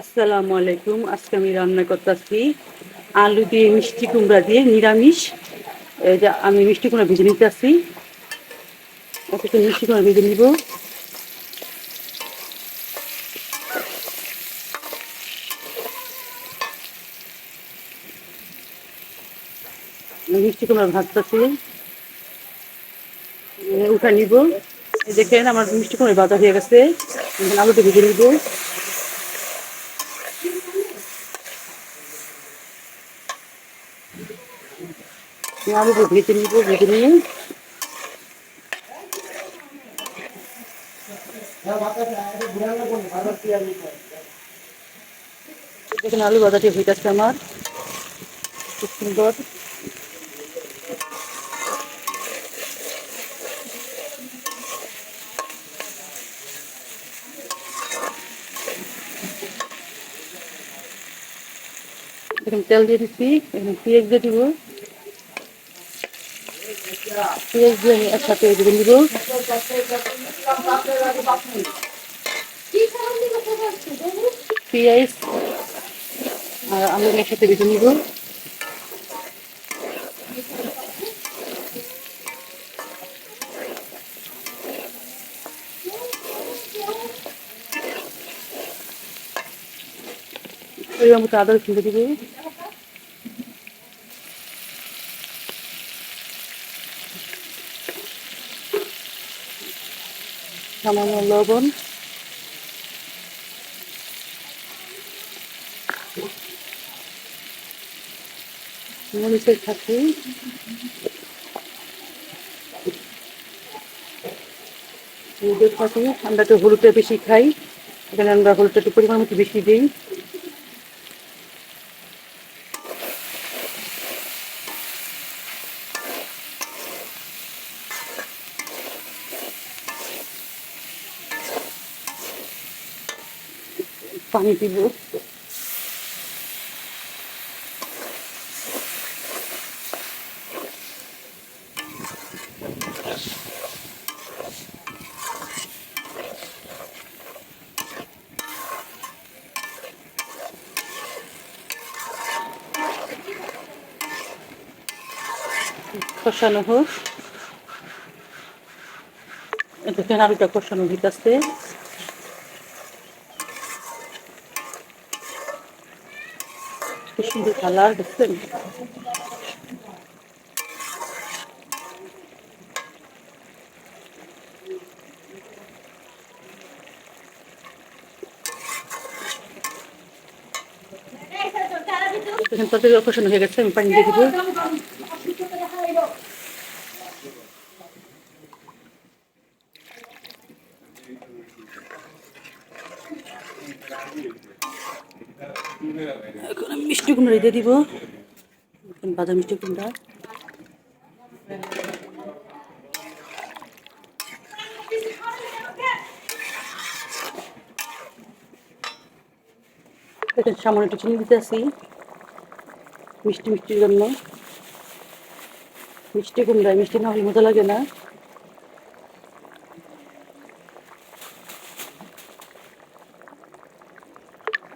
আসসালামু আলাইকুম। আজকে আমি রান্না করতেছি আলু দিয়ে মিষ্টি কুমড়া দিয়ে নিরামিষ। এই যে আমি মিষ্টি কুমড়া ভেজে নিতেছি। অথচ মিষ্টি কুমড়া ভেজে নিব। মিষ্টি কুমড়া ভাজতেছি। উঠা নিব। দেখেন, আমার মিষ্টি কুমড়া ভাজা হয়ে গেছে। আলুটা ভেজে নিব। আলুটা ভেজে নিব নিয়ে দেখেন আলু ভাজাটি হইতেছে আমার খুব সুন্দর এখানে তেল দিয়ে দিচ্ছি, এখানে পেঁয়াজ দিয়ে দিব। পেঁয়াজ দিয়ে আমি একসাথে দিয়ে দিব পেঁয়াজ আর আলু একসাথে বেটে নিব। পরিমাণ মতো আদা দিব? সামান্য লবণ। মরিচের থাকি হলুদের থাকি আমরা একটু হলুদটা বেশি খাই। এখানে আমরা হলুদটা একটু পরিমাণ মতো বেশি দিই। পানি দিব। কষানো হোক। দেখেন আলুটা কষানো দিতেছে কি সুন্দর কালার দেখছেন দেখেন তরকারি কষানো হয়ে গেছে আমি পানি দিয়ে দেবো এখন আমি মিষ্টি কুমড়া দিয়ে দিব। এখন বাদাম, মিষ্টি কুমড়া। দেখেন সামান্য একটু চিনি দিতে আসি। মিষ্টি, মিষ্টির জন্য। মিষ্টি কুমড়া, মিষ্টি না হলে মজা লাগে না।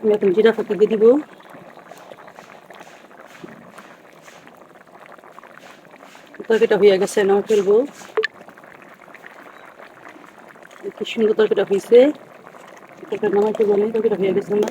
আমি এখন জিরা দিব। তরকারিটা হয়ে গেছে, নাও ফেলব। কি সুন্দর তরকারিটা হয়েছে। তরকারি নামাই ফেলব আমি তরকারিটা হয়ে গেছে না